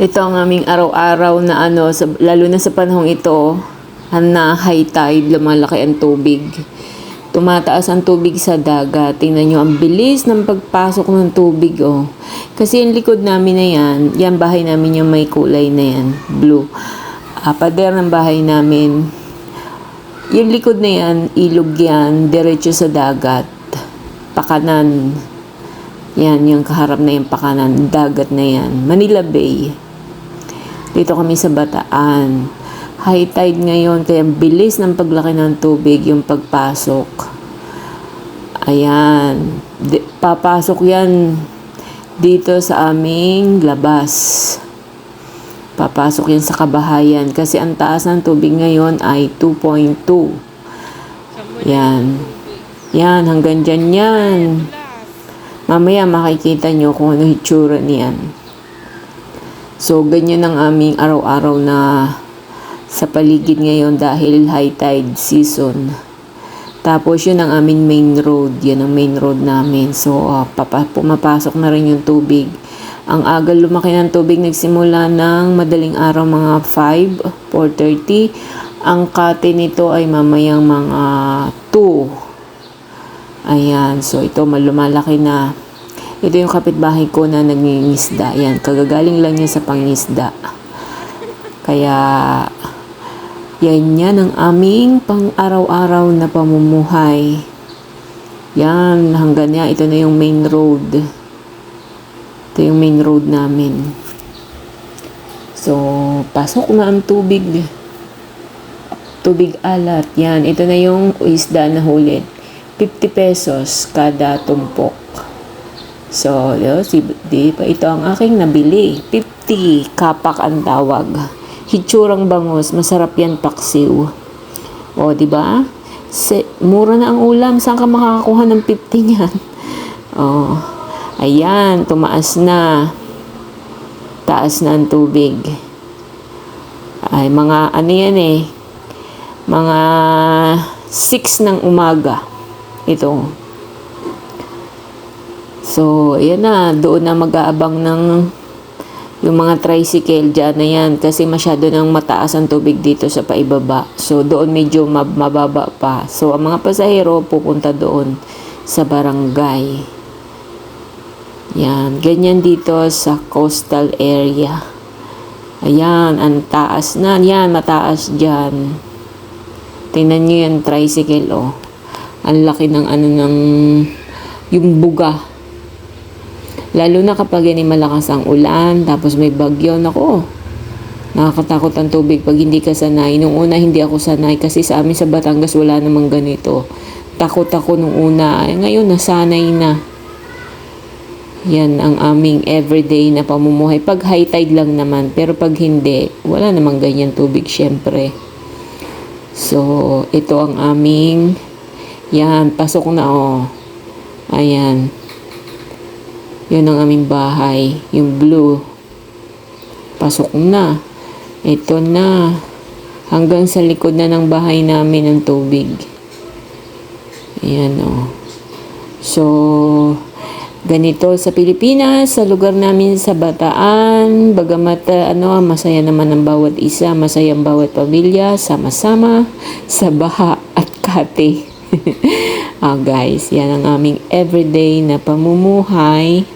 Ito ang aming araw-araw na ano, sa, lalo na sa panahong ito, na high tide, lumalaki ang tubig. Tumataas ang tubig sa dagat. Tingnan nyo, ang bilis ng pagpasok ng tubig, oh. Kasi yung likod namin na yan, yan bahay namin yung may kulay na yan, blue. Ah, pader ng bahay namin, yung likod na yan, ilog yan, diretso sa dagat. Pakanan. Yan, yung kaharap na yung pakanan, dagat na yan. Manila Bay. Dito kami sa Bataan. High tide ngayon, kaya bilis ng paglaki ng tubig, yung pagpasok. Ayan. Di- papasok yan dito sa aming labas. Papasok yan sa kabahayan kasi ang taas ng tubig ngayon ay 2.2. Yan. Yan, hanggang dyan yan. Mamaya makikita nyo kung ano hitsura niyan. So, ganyan ang aming araw-araw na sa paligid ngayon dahil high tide season. Tapos, yun ang aming main road. Yan ang main road namin. So, ah, papa, pumapasok na rin yung tubig. Ang aga lumaki ng tubig nagsimula ng madaling araw mga 5, 4.30. Ang kate nito ay mamayang mga 2. Ayan, so ito malumalaki na. Ito yung kapitbahay ko na nangingisda. Ayan, kagagaling lang niya sa pangisda. Kaya, yan yan ang aming pang-araw-araw na pamumuhay. Yan, hanggang yan. Ito na yung main road. Ito yung main road namin. So, pasok na ang tubig. Tubig alat. Yan, ito na yung isda na huli. 50 pesos kada tumpok. So, si, di pa ito ang aking nabili. 50 kapak ang tawag. Hitsurang bangus, masarap yan paksiw. O, di ba? Se, mura na ang ulam. Saan ka makakakuha ng 50 niyan? Oh. Ayan, tumaas na. Taas na ang tubig. Ay, mga ano yan eh. Mga 6 ng umaga. Ito. So, ayan na. Doon na mag-aabang ng yung mga tricycle dyan na yan kasi masyado nang mataas ang tubig dito sa paibaba. So, doon medyo mab- mababa pa. So, ang mga pasahero pupunta doon sa barangay. Yan. Ganyan dito sa coastal area. Ayan, ang taas na. Yan, mataas dyan. Tingnan nyo yung tricycle, oh. Ang laki ng ano ng yung buga. Lalo na kapag yan ay malakas ang ulan, tapos may bagyo, nako. Nakakatakot ang tubig pag hindi ka sanay. Nung una, hindi ako sanay kasi sa amin sa Batangas wala namang ganito. Takot ako nung una. Ay, ngayon, nasanay na. Yan ang aming everyday na pamumuhay. Pag high tide lang naman, pero pag hindi, wala namang ganyan tubig, syempre. So, ito ang aming, yan, pasok na oh. Ayan. Yun ang aming bahay. Yung blue. Pasok na. Ito na. Hanggang sa likod na ng bahay namin ang tubig. Ayan oh. So, ganito sa Pilipinas, sa lugar namin sa Bataan, bagamat uh, ano, masaya naman ang bawat isa, masaya ang bawat pamilya, sama-sama, sa baha at kate. ah guys, yan ang aming everyday na pamumuhay